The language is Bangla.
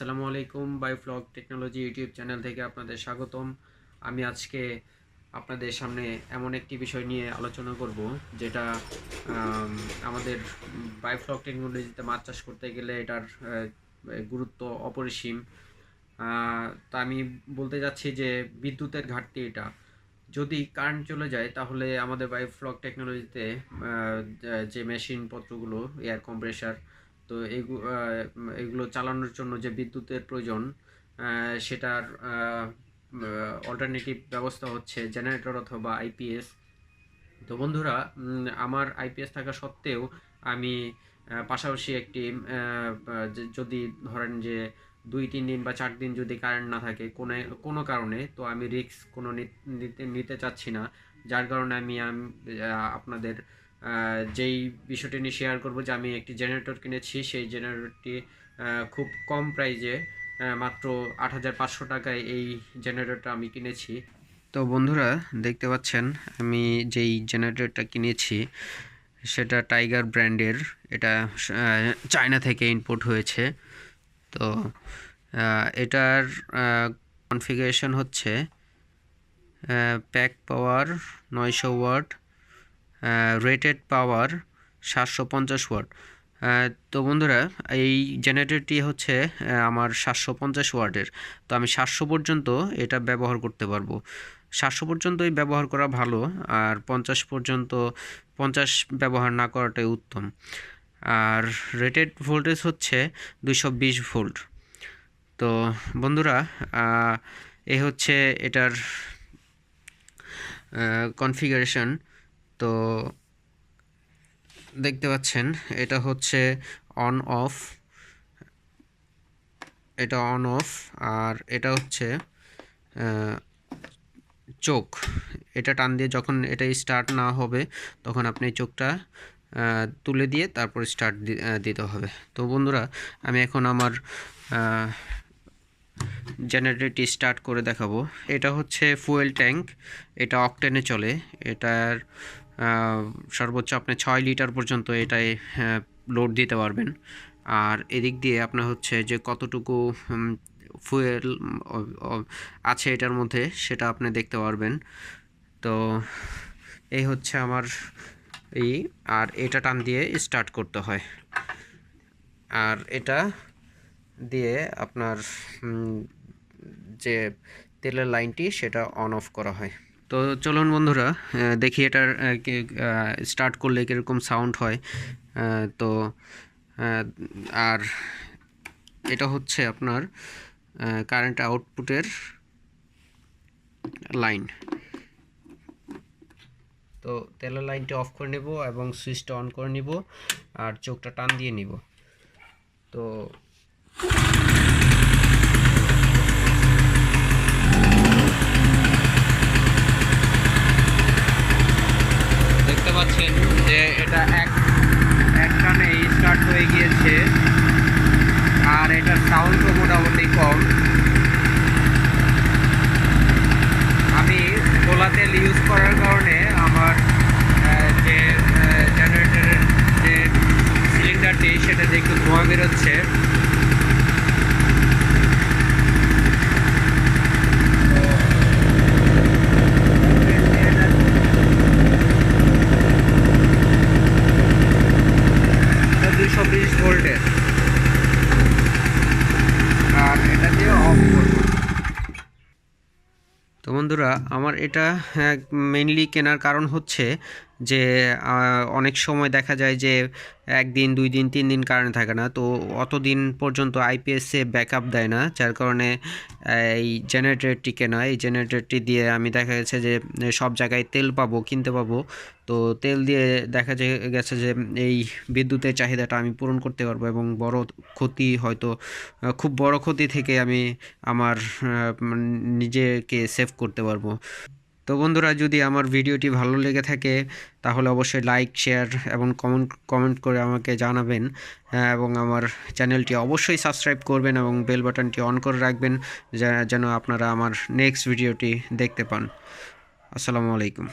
আসসালামু আলাইকুম by flog technology YouTube channel থেকে আপনাদের স্বাগতম। আমি আজকে আপনাদের সামনে এমন একটি বিষয় নিয়ে আলোচনা করব, যেটা আমাদের বাই ফ্লগ টেকনোলজিতে মাছ চাষ করতে গেলে এটার গুরুত্ব অপরিসীম। তা আমি বলতে যাচ্ছি যে বিদ্যুতের ঘাটতি এটা। যদি কারেন্ট চলে যায়, তাহলে আমাদের বাই ফ্লগ টেকনোলজিতে যে মেশিনপত্রগুলো এয়ার কম্প্রেসার তো এগু- এগুলো চালানোর জন্য যে বিদ্যুতের প্রয়োজন সেটার অল্টারনেটিভ ব্যবস্থা হচ্ছে জেনারেটর অথবা আইপিএস তো বন্ধুরা আমার আইপিএস থাকা সত্ত্বেও আমি পাশাপাশি একটি যদি ধরেন যে দুই, তিন দিন বা চার দিন যদি কারেন্ট না থাকে কোনো কোনো কারণে, তো আমি রিস্ক কোনো নিতে নিতে চাচ্ছি না। যার কারণে আমি আপনাদের যেই বিষয়টি নিয়ে শেয়ার করব যে আমি একটি জেনারেটর কিনেছি, সেই জেনারেটরটি খুব কম প্রাইজে মাত্র আট হাজার পাঁচশো টাকায় এই জেনারেটরটা আমি কিনেছি। তো বন্ধুরা, দেখতে পাচ্ছেন, আমি যেই জেনারেটরটা কিনেছি, সেটা টাইগার ব্র্যান্ডের এটা চায়না থেকে ইম্পোর্ট হয়েছে। তো এটার কনফিগারেশন হচ্ছে প্যাক পাওয়ার নয়শো ওয়াট রেটেড পাওয়ার সাতশো পঞ্চাশ ওয়াট তো বন্ধুরা, এই জেনারেটরটি হচ্ছে আমার সাতশো পঞ্চাশ ওয়াটের। তো আমি সাতশো পর্যন্ত এটা ব্যবহার করতে পারব। সাতশো পর্যন্তই ব্যবহার করা ভালো, আর পঞ্চাশ পর্যন্ত, পঞ্চাশ ব্যবহার না করাটাই উত্তম। আর রেটেড ভোল্টেজ হচ্ছে দুইশো বিশ ভোল্ট তো বন্ধুরা এ হচ্ছে এটার কনফিগারেশন তো দেখতে পাচ্ছেন, এটা হচ্ছে অন অফ এটা অন অফ আর এটা হচ্ছে চোখ। এটা টান দিয়ে যখন এটা স্টার্ট না হবে, তখন আপনি চোখটা তুলে দিয়ে তারপর স্টার্ট দিতে হবে। তো বন্ধুরা, আমি এখন আমার জেনারেটরটি স্টার্ট করে দেখাবো। এটা হচ্ছে ফুয়েল ট্যাঙ্ক এটা অকটেনে চলে। এটার সর্বোচ্চ আপনি ছয় লিটার পর্যন্ত এটায় লোড দিতে পারবেন। আর এদিক দিয়ে আপনার হচ্ছে যে কতটুকু ফুয়েল আছে এটার মধ্যে সেটা আপনি দেখতে পারবেন। তো এই হচ্ছে আমার এই আর এটা টান দিয়ে স্টার্ট করতে হয়। আর এটা দিয়ে আপনার যে তেলের লাইনটি সেটা অন অফ করা হয়। তো চলুন বন্ধুরা দেখি এটার স্টার্ট করলে কীরকম সাউন্ড হয়। তো আর এটা হচ্ছে আপনার কারেন্ট আউটপুটের লাইন তো তেলের লাইনটি অফ করে নেব এবং সুইচটা অন করে নিব, আর চোখটা টান দিয়ে নিব। তো দেখতে পাচ্ছেন যে এটা এক এক টানে স্টার্ট হয়ে গিয়েছে। আর এটার সাউন্ডও মোটামুটি কম। আমি খোলা তেল ইউজ করার কারণে আমার যে জেনারেটরের যে সিলিন্ডারটি সেটা যে একটু ধোঁয়া বেরোচ্ছে দুইশো বিশ ভোল্টের আর এটা দিয়ে অফ করব তো বন্ধুরা আমার এটা মেইনলি কেনার কারণ হচ্ছে যে অনেক সময় দেখা যায় যে, একদিন, দুই দিন, তিন দিন কারেন্ট থাকে না। তো অত দিন পর্যন্ত আইপিএসে ব্যাকআপ দেয় না, যার কারণে এই জেনারেটরটি কেনা। এই জেনারেটরটি দিয়ে আমি দেখা গেছে যে, সব জায়গায় তেল পাবো, কিনতে পাবো। তো তেল দিয়ে দেখা গেছে যে, এই বিদ্যুতের চাহিদাটা আমি পূরণ করতে পারব এবং বড় ক্ষতি হয়তো খুব বড় ক্ষতি থেকে আমি আমার মানে নিজেকে সেভ করতে পারব। তো বন্ধুরা যদি আমার ভিডিওটি ভালো লেগে থাকে তাহলে অবশ্যই লাইক শেয়ার এবং কমেন্ট কমেন্ট করে আমাকে জানাবেন আহ, এবং আমার চ্যানেলটি অবশ্যই সাবস্ক্রাইব করবেন এবং বেল বাটনটি অন করে রাখবেন যেন আপনারা আমার নেক্সট ভিডিওটি দেখতে পান। আসসালামু আলাইকুম।